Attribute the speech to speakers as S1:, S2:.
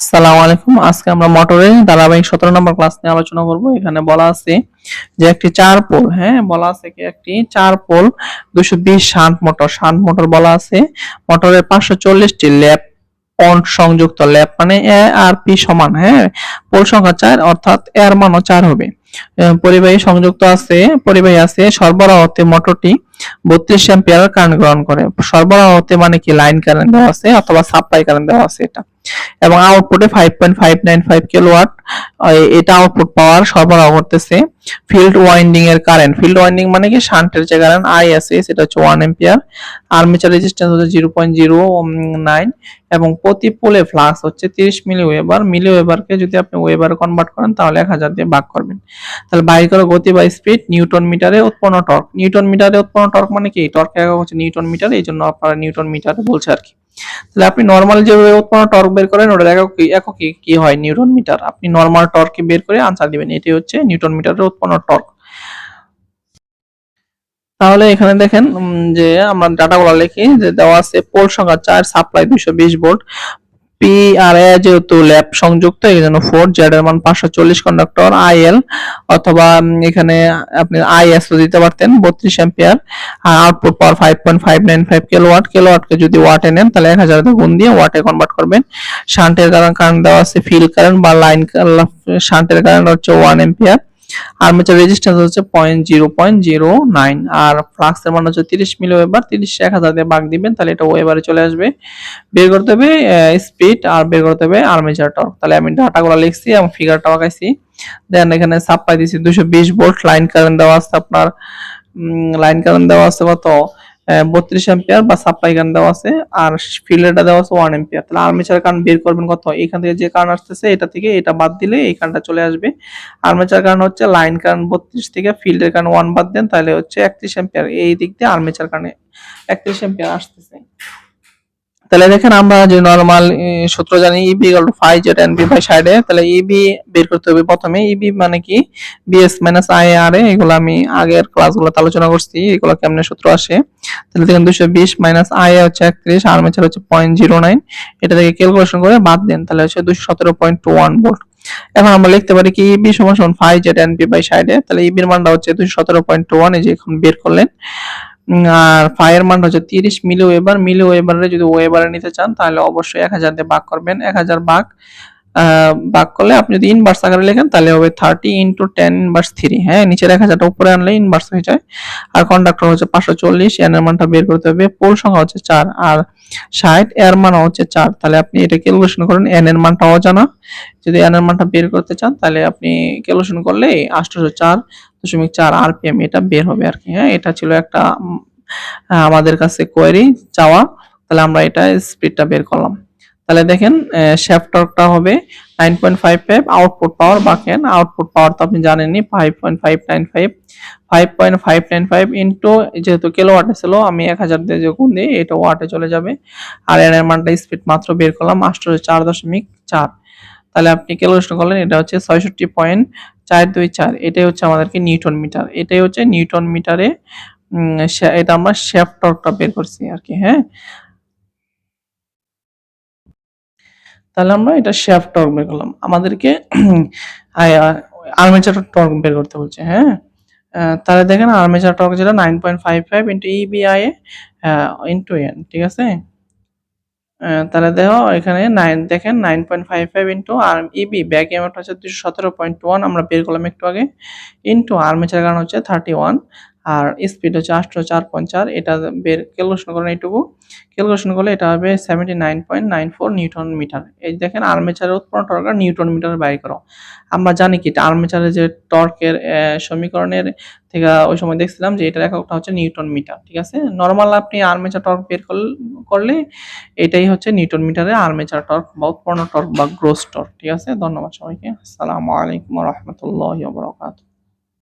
S1: সালাম আলাইকুম। আজকে আমরা মোটরের ধারাবাহিক সতেরো নম্বর ক্লাস নিয়ে আলোচনা করব। এখানে বলা আছে যে একটি চার পোল হ্যাঁ বলা আছে কি একটি চার পোল দুশো বিশ শান্ট মোটর। শান্ট মোটর বলা আছে মোটরের পাঁচশো চল্লিশটি ল্যাপ পন্ট সংযুক্ত ল্যাপ মানে এ আর পি সমান হ্যাঁ। পোল সংখ্যা চার অর্থাৎ এর মানও চার হবে। পরিবাহী সংযুক্ত আছে, পরিবাহী আছে, সরবরাহতে মোটরটি বত্রিশ অ্যাম্পিয়ার কারেন্ট গ্রহণ করে। সরবরাহতে মানে কি? লাইন কারেন্ট দেওয়া আছে অথবা সাপ্লাই কারেন্ট দেওয়া আছে এটা। এবং আউটপুটে five point five nine five kilowatt এটা আউটপুট পাওয়ার সরবরাহ করতেছে। ফিল্ড ওয়াইন্ডিং এর কারেন্ট ফিল্ড ওয়াইন্ডিং মানে কি? শান্টের যে কারেন্ট আই আছে, সেটা হচ্ছে ওয়ান এম্পিয়ার আর্মেচার রেজিস্ট্যান্স হচ্ছে জিরো পয়েন্ট জিরো নাইন এবং প্রতি পোলে ফ্লাক্স হচ্ছে তিরিশ মিলি ওয়েবার মিলি ওয়েবারকে যদি আপনি ওয়েবার কনভার্ট করেন, তাহলে এক হাজার দিয়ে ভাগ করবেন। তাহলে বাইকের গতি বা স্পিড নিউটন মিটারে উৎপন্ন টর্ক নিউটন মিটারে উৎপন্ন টর্ক মানে কি? টর্ক একক হচ্ছে নিউটন মিটার, এই জন্য আপনারা নিউটন মিটারে বলছে আর কি। তাহলে আপনি নর্মাল যেভাবে উৎপন্ন টর্ক বের করেন, ওটার একক একক কি হয়? Newton metre. আপনি নর্মাল টর্ক বের করে আনসার দিবেন এটাই হচ্ছে নিউটন মিটারের উৎপন্ন টর্ক তাহলে এখানে দেখেন যে আমরা ডাটাগুলো লিখি, যে দেওয়া আছে, পোল সংখ্যা চার সাপ্লাই দুইশো বিশ ভোল্ট পি আর এ যেহেতু ল্যাব সংযুক্ত, এই জন্য ফোর জেড এর মান পাঁচশো চল্লিশ কন্ডাক্টর আই এল অথবা এখানে আপনি আই এস দিতে পারতেন, বত্রিশ অ্যাম্পিয়ার আর output power five point five nine five kilowatt কিলোওয়াটকে যদি ওয়াটে নেন, তাহলে এক হাজার গুণ দিয়ে ওয়াটে কনভার্ট করবেন। শান্টের কারণ কারেন্ট দেওয়া আছে ফিল কারেন্ট বা লাইন শান্টের কারেন্ট হচ্ছে ওয়ান এম্পিয়ার আর্মেচার রেজিস্ট্যান্স হচ্ছে point zero point zero nine আর ফ্লাক্সের মান হচ্ছে তিরিশ মিলি ওয়েবার তিরিশ এক হাজার দিয়ে ভাগ দিবেন, তাহলে এটা ওয়েবারে চলে আসবে। বের করতে হবে স্পিড আর বের করতে হবে আর্মেচার টর্ক তাহলে আমি ডাটাগুলো লিখছি এবং ফিগারটা আঁকাইছি। দেন এখানে সাপ্লাই দিয়েছি দুশো বিশ ভোল্ট লাইন কারেন্ট দেওয়া আছে আপনার লাইন কারেন্ট দেওয়া আছে কত? বত্রিশ এম্পিয়ার বা সাপ্লাই গান দেওয়া আছে, আর ফিল্ডটা দেওয়া আছে ওয়ান এম্পিয়ার তাহলে আর্মেচার কারেন্ট বের করবেন কত? এখান থেকে যে কারেন্ট আসতেছে, এটা থেকে এটা বাদ দিলে এই কারেন্টটা চলে আসবে। আর্মেচার কারেন্ট হচ্ছে লাইন কারেন্ট বত্রিশ থেকে ফিল্ডের কারেন্ট ওয়ান বাদ দেন, তাহলে হচ্ছে একত্রিশ এম্পিয়ার এই দিক দিয়ে আর্মেচার কারেন্ট একত্রিশ এম্পিয়ার আসতেছে। তাহলে দেখেন আমরা যে নরমাল সূত্র জানি E EB equal to five Z N B by সাইডে তাহলে ইবি বের করতে হবে প্রথমে। ইবি মানে কি? BS minus I R A এগুলো আমি আগের ক্লাসগুলোতে আলোচনা করছি, এগুলো কেমনে সূত্র আসে? তাহলে দেখেন দুশো বিশ মাইনাস আই এ হচ্ছে একত্রিশ আর্মেচার হচ্ছে পয়েন্ট জিরো নাইন এটা থেকে ক্যালকুলেশন করে বাদ দেন, তাহলে হচ্ছে দুশো সতেরো পয়েন্ট টু ওয়ান ভোল্ট এখন আমরা লিখতে পারি কি? ইবি সমান সমান five Z N B by সাইডে তাহলে ইবির মানটা হচ্ছে দুশো সতেরো পয়েন্ট টু ওয়ান এই যে এখন বের করলেন। আর ফায়ার মান হচ্ছে তিরিশ মিলি ওয়েবার মিলি ওয়েবারে যদি ওয়েবারে নিতে চান, তাহলে অবশ্যই এক হাজার দিয়ে ভাগ করবেন, এক হাজার ভাগ। ভাগ করলে আপনি যদি ইনভার্স আকারে লেখেন, তাহলে হবে thirty into ten inverse three হ্যাঁ? নিচের এক হাজারটা উপরে আনলে ইনভার্স হয়ে যায়। আর কন্ডাক্টর হচ্ছে পাঁচশো চল্লিশ, এর মানটা বের করতে হবে পোল সংখ্যা হচ্ছে চার, আর ষাট, এর মান হচ্ছে চার। তাহলে আপনি এটা ক্যালকুলেশন করেন এন এর মানটা অজানা। যদি এন এর মানটা বের করতে চান, তাহলে আপনি ক্যালকুলেশন করলে আটশোশো চার দশমিক চার আরপিএম এটা বের হবে আর কি হ্যাঁ? এটা ছিল একটা আমাদের কাছে কোয়েরি চাওয়া। তাহলে আমরা এটা স্পিডটা বের করলাম। তাহলে দেখেন শ্যাফট টর্কটা হবে nine point five five output power বাকেন। Output power তো আপনি জানেনই five point five nine five five point five nine five into যেহেতু কিলো ওয়াটে ছিল, আমি এক হাজার দিয়ে যে গুণ দিই, এটা ওয়াটে চলে যাবে। আর এর মানটা স্পিড মাত্র বের করলাম আটশো চার দশমিক চার। তাহলে আপনি ক্যালকুলেশন করলেন, এটা হচ্ছে ছয়ষট্টি পয়েন্ট চার দুই চার, এটাই হচ্ছে আমাদেরকে নিউটন মিটার। এটাই হচ্ছে নিউটন মিটারে এটা আমরা শ্যাফট টর্কটা বের করছি আর কি হ্যাঁ? তাহলে আমরা এটা শ্যাফট টর্ক বের করলাম। আমাদেরকে আর্মেচার টর্ক বের করতে বলছে হ্যাঁ? তাহলে দেখেন আর্মেচার টর্ক যেটা nine point five five into EBI into N ঠিক আছে? তাহলে দেখো এখানে নাইন দেখেন nine point five five into আর ইবি ব্যাক এমএট হচ্ছে দুশো সতেরো পয়েন্ট ওয়ান আমরা বের করলাম একটু আগে ইন্টু আর্মেচার কারণ হচ্ছে থার্টি ওয়ান আর স্পিড হচ্ছে আটশো চার পয়েন্ট চার, এটা বের ক্যালকুলেশন করেন এইটুকু? ক্যালকুলেশন করলে এটা হবে seventy nine point nine four newton metre. এই দেখেন আর্মেচারের উৎপন্ন টর্ক নিউটন মিটারে বাইর করো। আমরা জানি কি আর্মেচারের যে টর্কের সমীকরণের থেকে ওই সময় দেখছিলাম যে এটার এককটা হচ্ছে নিউটন মিটার, ঠিক আছে? নর্মাল আপনি আর্মেচার টর্ক বের করল- করলে এটাই হচ্ছে নিউটন মিটারে আর্মেচার টর্ক বা উৎপন্ন টর্ক বা গ্রোস টর্ক ঠিক আছে? ধন্যবাদ সবাইকে। আসসালামু আলাইকুম রহমতুল্লাহ বরকাত